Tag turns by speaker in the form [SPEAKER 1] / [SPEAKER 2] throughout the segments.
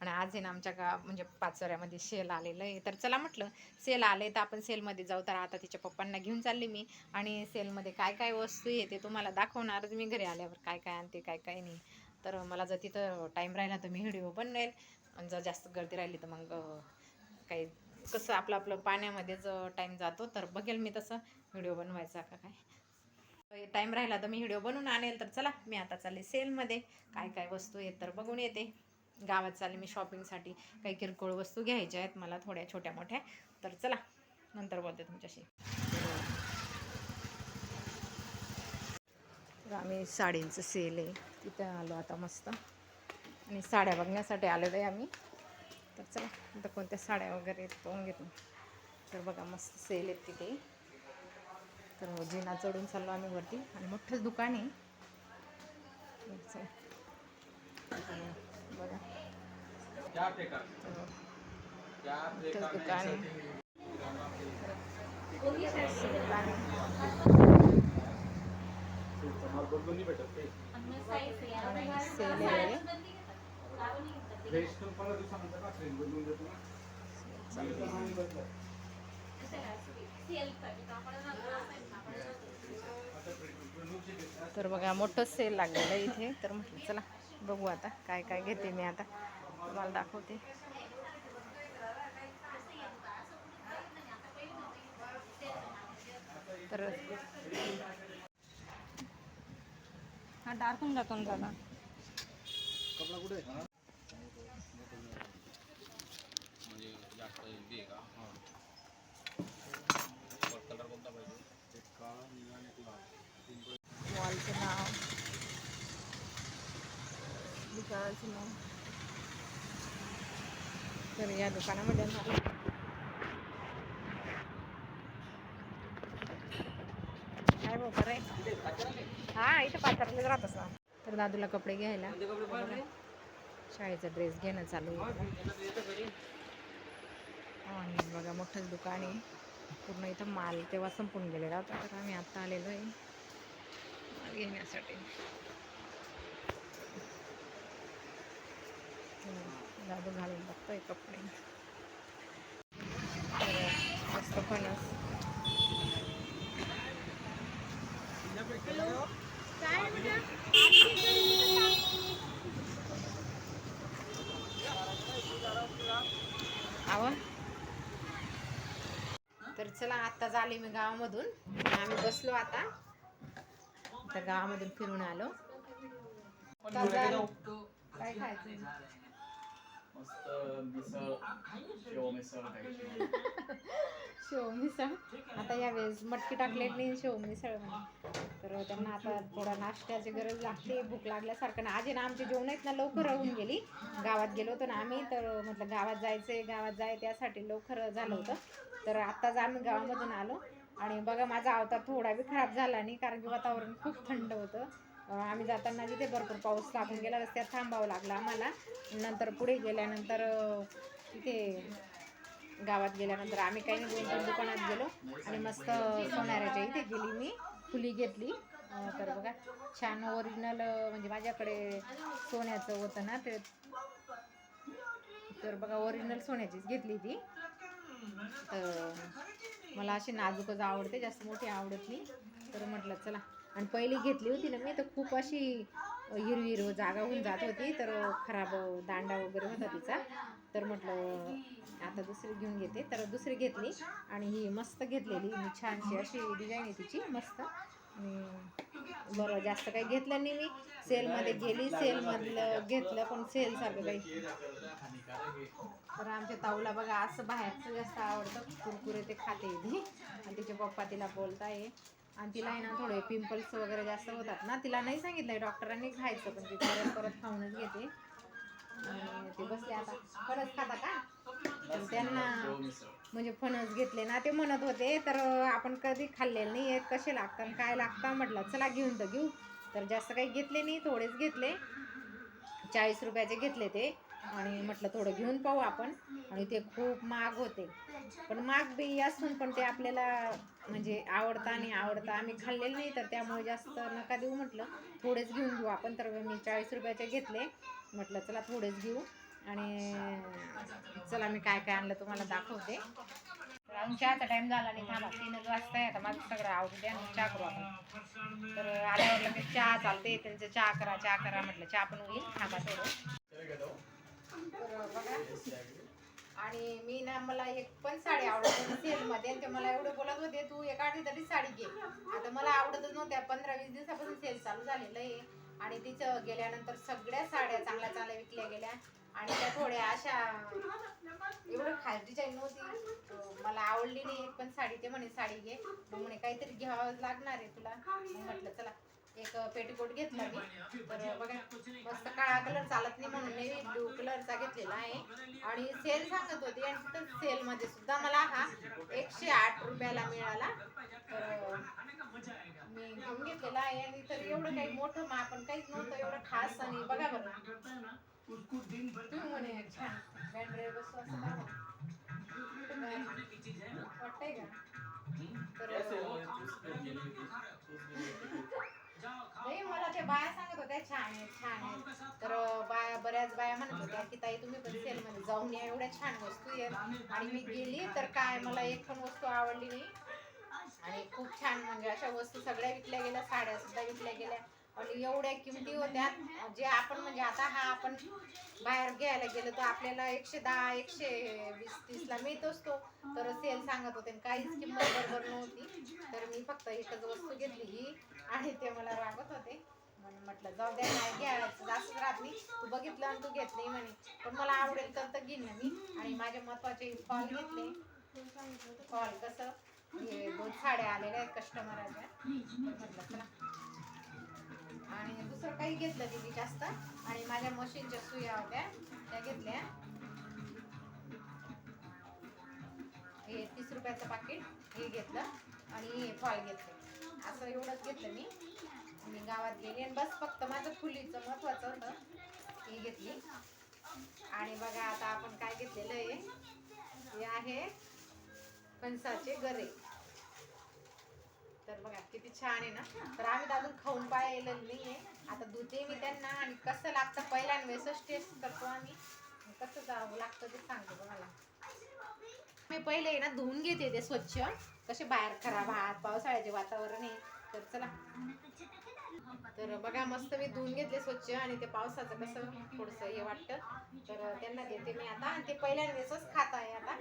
[SPEAKER 1] आणि आज आहे ना आमच्या गा म्हणजे पाचोऱ्यामध्ये सेल आलेलं आहे. तर चला म्हटलं सेल आले तर आपण सेलमध्ये जाऊ. तर आता तिच्या पप्पांना घेऊन चालले मी. आणि सेलमध्ये काय काय वस्तू आहे ते तुम्हाला दाखवणारच मी घरी आल्यावर. काय काय आणते काय काय नाही. तर मला जर तिथं टाईम राहिला तर मी व्हिडिओ बनवेल. आणि जर जास्त गर्दी राहिली तर मग काही कसं आपलं आपलं पाण्यामध्येच टाईम जातो. तर बघेल मी तसं. व्हिडिओ बनवायचा का काय? टाईम राहिला तर मी व्हिडिओ बनवून आणेल. तर चला मी आता चालले सेलमध्ये काय काय वस्तू आहेत तर बघून येते. गावात चालले मी शॉपिंगसाठी काही किरकोळ वस्तू घ्यायच्या आहेत मला थोड्या छोट्या मोठ्या. तर चला नंतर बोलते तुमच्याशी. आम्ही साडींचं सेल आहे. तिथं आलो आता मस्त. आणि साड्या बघण्यासाठी आलेलो आहे आम्ही. तर चला आता कोणत्या साड्या वगैरे आहेत पाहून घेतो. तर बघा मस्त सेल आहेत तिथे. तर जिना चढून चाललो आम्ही वरती. आणि मोठंच दुकान आहे. बघा. मोठंच दुकान आहे. आहे आणि सेल आहे. तर बघा मोठं सेल लागलेलं आहे इथे. तर म्हटलं चला बघू आता काय काय घेते मी आता. तुम्हाला दाखवते. तर हा डार्क होऊन जातो ना दादा.
[SPEAKER 2] म्हणजे जास्त हेल्दी आहे का हां कलर कोणता पाहिजे एक काळा निळा आणि एक लाल
[SPEAKER 1] मॉलचं नाव दुकानाचं नाव तर या दुकानामध्ये मला काय बरं आहे हा इथं पाथरलेच राहत ना तर दादूला कपडे घ्यायला शाळेचा ड्रेस घेणं चालू आणि बघा मोठंच दुकान आहे पूर्ण इथं माल तेव्हा संपून गेलेला होता तर आम्ही आत्ता आलेलो आहे घेण्यासाठी. दादू घालून बघतोय कपडे. मस्त फणस. आवा. तर चला आता झाले मी गावामधून. आम्ही बसलो आता. तर गावामधून फिरून आलो. काय खायचं
[SPEAKER 2] मस्त मिसळ शेव मिसळ खायची.
[SPEAKER 1] शेव मिसळ. आता या वेळेस मटकी टाकलेली नाही शेव मिसळ तर त्यांना आता थोडा नाश्त्याची गरज लागते भूक लागल्यासारखं ना आजी ना आमची जेवण आहेत ना लवकर राहून गेली. गावात गेलो होतो ना आम्ही तर म्हटलं गावात जायचंय गावात जाय त्यासाठी लवकर झालं होतं. तर आत्ताच आम्ही गावामधून आलो. आणि बघा माझा अवतार थोडा बी खराब झाला नाही कारण की वातावरण खूप थंड होतं. आम्ही जाताना तिथे भरपूर पाऊस लागून गेला रस्त्यात थांबावं लागलं आम्हाला. नंतर पुढे गेल्यानंतर तिथे गावात गेल्यानंतर आम्ही काही नाही दोन तीन दुकानात गेलो आणि मस्त सोनाऱ्याच्या इथे गेली मी फुली घेतली. तर बघा छान ओरिजिनल म्हणजे माझ्याकडे सोन्याचं होतं ना ते. तर बघा ओरिजिनल सोन्याचीच घेतली ती. तर मला अशी नाजूकच आवडते जास्त मोठी आवडत नाही. तर म्हटलं चला. आणि पहिली घेतली होती ना मी तर खूप अशी हिरवी हिरव जागा होऊन जात होती. तर खराब दांडा वगैरे होता तिचा. तर म्हटलं आता दुसरी घेऊन घेते. तर दुसरी घेतली आणि ही मस्त घेतलेली. मी छानशी अशी डिझाईन आहे तिची मस्त. आणि बरं जास्त काही घेतलं नाही मी. सेलमध्ये गेली सेलमधलं घेतलं पण सेलसारखं काही. तर आमच्या ताऊला बघा असं बाहेरचं जास्त आवडतं. कुरकुरे ते खाते ती. आणि तिचे पप्पा तिला बोलताय. आणि तिला आहे ना थोडे पिंपल्स वगैरे जास्त होतात ना. तिला नाही सांगितलंय डॉक्टरांनी खायचं पण ती परत परत खाऊनच घेते. आणि ते बसले आता. परत खाता का? तर त्यांना
[SPEAKER 2] मिसळ.
[SPEAKER 1] म्हणजे फणस घेतले ना ते म्हणत होते तर आपण कधी खाल्लेले नाही आहेत कसे लागतात काय लागतात म्हटलं चला घेऊन तर घेऊ. तर जास्त काही घेतले नाही थोडेच घेतले. चाळीस रुपयाचे घेतले ते. आणि म्हटलं थोडं घेऊन पाहू आपण. आणि ते खूप महाग होते. पण माग बी असून पण ते आपल्याला म्हणजे आवडतं आणि आवडतं आम्ही खाल्लेलं नाही तर त्यामुळे जास्त नका देऊ म्हटलं. थोडेच घेऊन घेऊ आपण. तर मी चाळीस रुपयाचे घेतले. म्हटलं चला थोडेच घेऊ. आणि चला मी काय काय आणलं तुम्हाला दाखवते. तर अजून चहाचा टाइम झाला आणि थांबा तीनच वाजता आता माझं सगळं आवडू द्या आणि चहा करू आपण. तर आल्यावर लगेच चहा चालते त्यांचं चहा करा चहा करा म्हटलं चहा पण होईल थांबा थोडं. तर बघा आणि मी ना मला एक पण साडी आवडत होती सेलमध्ये ते मला एवढं बोलत होते तू एक आठ तरी साडी घे. आता मला आवडतच नव्हत्या पंधरा वीस दिवसापासून सेल चालू झालेलं आहे. आणि तिचं गेल्यानंतर सगळ्या साड्या चांगल्या चांगल्या विकल्या गेल्या. आणि त्या थोड्या अशा एवढं खास डिझाईन नव्हती मला आवडली नाही एक पण साडी ते म्हणे साडी घे. मग म्हणे काहीतरी घ्यावं लागणार आहे तुला. मग म्हटलं चला एक पेटीकोट घेतला मी. तर बघा मस्त काळा कलर चालत नाही म्हणून मी ब्लू कलरचा घेतलेला आहे. आणि सेल सांगत होती आणि तिथं सेलमध्ये सुद्धा मला हा एकशे आठ रुपयाला मिळाला. तर मी घेऊन घेतलेला आहे. आणि तर एवढं काही मोठं मग आपण काहीच नव्हतं एवढं खास आणि बघा बरं. तुम्ही म्हणे छान बँड्रे बसू असं का वाटतंय का? तर नाही मला त्या बाया सांगत होत्या छान आहे छान आहे. तर बाया बऱ्याच बाया म्हणत होत्या की ताई तुम्ही पण सेलमध्ये जाऊन या एवढ्या छान वस्तू आहेत. आणि मी गेली तर काय मला एक पण वस्तू आवडली नाही. आणि खूप छान म्हणजे अशा वस्तू सगळ्या विकल्या गेल्या साड्या सुद्धा विकल्या गेल्या. आणि एवढ्या किमती होत्या जे आपण म्हणजे आता हा आपण बाहेर घ्यायला गेलो तर आपल्याला एकशे दहा एकशे वीस तीसला मिळत असतो तर सेल सांगत होते आणि काहीच किंमत बरोबर नव्हती. तर मी फक्त एकच वस्तू घेतली ही आणि ते मला रागत होते. म्हणून म्हटलं जाऊ द्या नाही घ्यायचं जास्त राहत नाही. तू बघितलं आणि तू घेत नाही म्हणे. पण मला आवडेल तर तर घेईन ना मी. आणि माझे महत्त्वाचे कॉल घेतले. कॉल कसं? हे दोन साड्या आलेल्या आहेत कस्टमराच्या म्हटलं चला. आणि दुसरं काही घेतलं तिने जास्त. आणि माझ्या मशीनच्या सुया होत्या त्या घेतल्या. हे तीस रुपयाचं पाकिट हे घेतलं आणि हे फॉल घेतले. असं एवढंच घेतलं मी. मी गावात गेली आणि बस फक्त माझं फुलीचं महत्वाचं होतं. ही घेतली. आणि बघा आता आपण काय घेतलेलं आहे. हे आहे फणसाचे गरे. तर बघा किती छान आहे ना? तर आम्ही अजून खाऊन पाहिलेलं नाहीये. आता धुते मी त्यांना आणि कसं लागतं पहिल्यांदा टेस्ट करतो आम्ही. कसं जावं लागतं ते सांगतो तुम्हाला. मी पहिले ना धुवून घेते ते स्वच्छ. कसे बाहेर खराब आहात पावसाळ्याचे वातावरण आहे. तर चला. तर बघा मस्त मी धुवून घेतले स्वच्छ आणि ते पावसाचं कसं थोडंसं हे वाटतं. तर त्यांना देते मी आता. आणि ते पहिल्यांदाच खात आहे आता.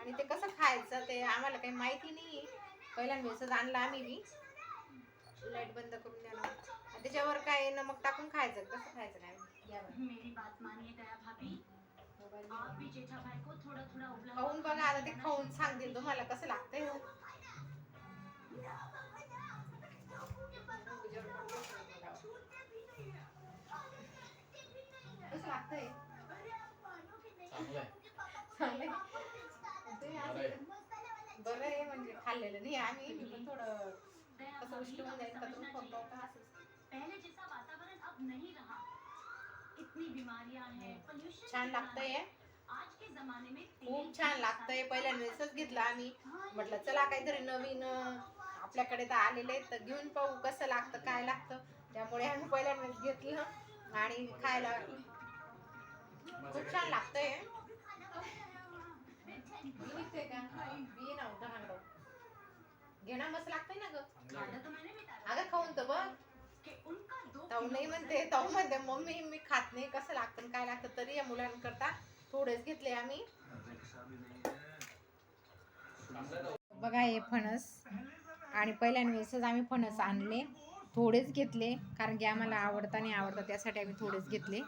[SPEAKER 1] आणि ते कसं खायचं ते आम्हाला काही माहिती नाही पहिल्यांदाच आणलं आम्ही बी. लाइट बंद करून द्या त्याच्यावर काय नमक टाकून खायचं कसं खायचं काय या बरं.
[SPEAKER 3] मेरी बात मानिए दया भाभी.
[SPEAKER 1] मोबाईल
[SPEAKER 3] आप
[SPEAKER 1] दे.
[SPEAKER 3] भी जेठा भाई को थोड़ा थोड़ा उबला
[SPEAKER 1] खाऊन बघा आता ते खाऊन सांगतील तुम्हाला कसं लागतंय खाल्लेलं नाही आम्ही मी पण थोडं कसं
[SPEAKER 3] भाभी
[SPEAKER 1] उष्ट होऊन जाईल का
[SPEAKER 3] समझना
[SPEAKER 1] तुम्ही
[SPEAKER 3] चाहिए।
[SPEAKER 1] फक्त असंच
[SPEAKER 3] पहले जैसा वातावरण अब नहीं रहा इतनी बीमारियां हैं पोल्यूशन
[SPEAKER 1] छान लागतंय.
[SPEAKER 3] आज के जमाने में
[SPEAKER 1] खूप छान लागतंय. पहिल्यांदाच घेतलं आम्ही. म्हटलं चला काहीतरी नवीन आपल्याकडे तर आलेले आहेत तर घेऊन पाहू कसं लागतं काय लागतं. त्यामुळे आम्ही पहिल्यांदाच घेतलं आणि खायला खूप छान लागतंय मी विकते का मी ना दहा घेणं मस्त लागतंय ना ग. अगं खाऊन तर बघ.
[SPEAKER 3] कि उनका दो
[SPEAKER 1] ताऊ नाही म्हणते ताऊ म्हणते मम्मी मी खात नाही कसं लागतं काय लागतं तरी या मुलांकरता थोडेच घेतले आम्ही. बघा हे फणस. आणि पहिल्यांदा आम्ही फणस आणले. थोडेच घेतले कारण की आम्हाला आवडता नाही आवडतं त्यासाठी आम्ही थोडेच घेतले.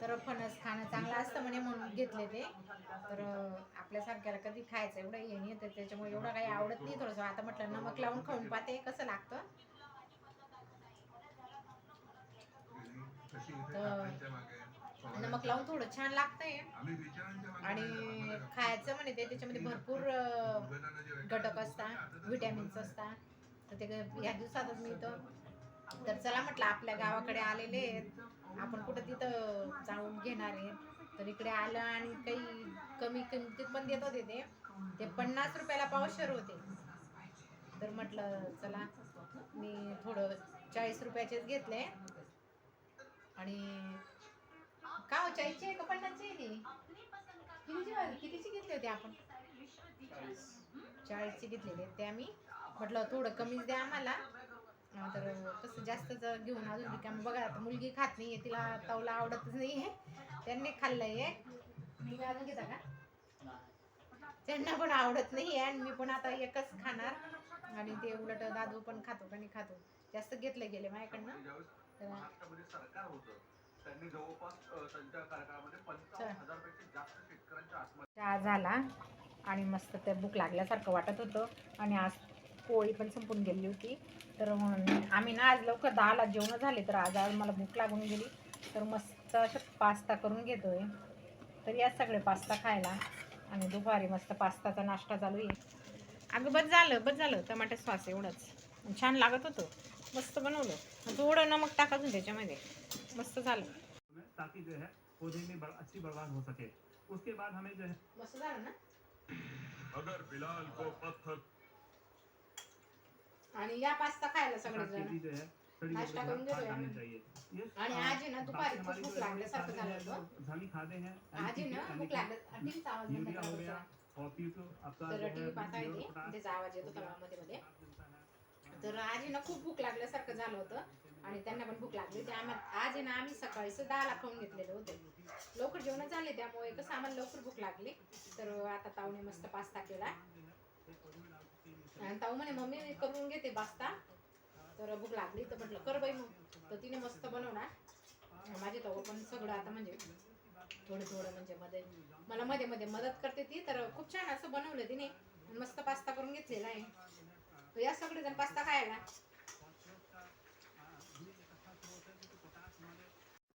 [SPEAKER 1] तर फणस खाणं चांगलं असतं म्हणे म्हणून घेतले ते. तर आपल्यासारख्याला कधी खायचं एवढं हे नाही तर त्याच्यामुळे एवढं काही आवडत नाही थोडंसं. आता म्हटलं नमक लावून खाऊन पाहते कसं लागतं. तर नमक लावून थोडं छान लागतंय. आणि खायचं म्हणे ते त्याच्यामध्ये भरपूर घटक असतात व्हिटॅमिन्स असतात. तर ते या दिवसातच मिळतं तर चला म्हटलं आपल्या गावाकडे आलेले आहेत. आपण कुठं तिथं जाऊन घेणार आहे. तर इकडे आलं आणि काही कमी किमतीत पण देत होते ते. ते पन्नास रुपयाला पावशर होते. तर म्हटलं चला मी थोडं चाळीस रुपयाचेच घेतले. आणि का हो चाळीसचे आहे का पन्नासचे आहे कितीची कितीची घेतले होते आपण? चाळीसचे घेतलेले ते आम्ही म्हटलं थोडं कमीच द्या आम्हाला. तर कसं जास्त जर घेऊन अजून रिकाम बघा आता मुलगी खात नाहीये तिला तवला आवडतच नाहीये. त्यांनी खाल्लंय. तुम्ही अजून घेता का? त्यांना पण आवडत नाही आणि मी पण आता एकच खाणार. आणि ते उलट दादू पण खातो का नाही खातो. जास्त घेतले गेले माझ्याकडनं. चहा झाला. आणि मस्त ते भूक लागल्यासारखं वाटत होतं. आणि आज पोळी पण संपून गेली होती. तर आम्ही ना आज लवकर दहाला जेवण झाले तर आज आज मला भूक लागून गेली. तर मस्त असं पास्ता करून घेतोय. तर या सगळे पास्ता खायला. आणि दुपारी मस्त पास्ताचा नाश्ता चालू आहे. अगं बस झालं बस झालं. टमाटर सॉस एवढंच. छान लागत होतं. मस्त बनवलं. थोडं नमक टाकायचं त्याच्यामध्ये. मस्त झालं.
[SPEAKER 4] में ताकि जो है पौधे में बढ़, अच्छी बर्बाद हो सके। उसके बाद हमें जो है
[SPEAKER 1] मस्त झालं ना?
[SPEAKER 2] अगर बिलाल को पत्थर
[SPEAKER 1] आणि या पास्ता खायला सगळेजण. नाश्ता करून घेतोय आणि आज आहे ना दुपारी भूक लागल्यासारखं झालं होतं.
[SPEAKER 4] हैं.
[SPEAKER 1] आज आहे ना भूक लागलं. टीव्हीचा आवाज बंद
[SPEAKER 4] हो
[SPEAKER 1] करायचा तर टीव्ही पाहता येते. त्याचा आवाज येत होता मध्ये। तर आज आहे ना खूप भूक लागल्यासारखं झालं होतं. आणि त्यांना पण भूक लागली होती. आम्हा आज आहे ना आम्ही सकाळीच दहाला खाऊन घेतलेले होते. लवकर जेवण झाले त्यामुळे कसं आम्हाला लवकर भूक लागली. तर आता ताऊने मस्त पास्ता केला. आणि ताऊ म्हणे मम्मी करून घेते पास्ता तर भूक लागली तर म्हटलं कर बाई मग. तर तिने मस्त बनवला माझे ताऊ पण सगळं आता म्हणजे थोडं थोडं म्हणजे मध्ये मला मध्ये मध्ये मदत करते ती. तर खूप छान असं बनवलं तिने. आणि मस्त पास्ता करून घेतलेला आहे. या या सगळेजण पास्ता खायला.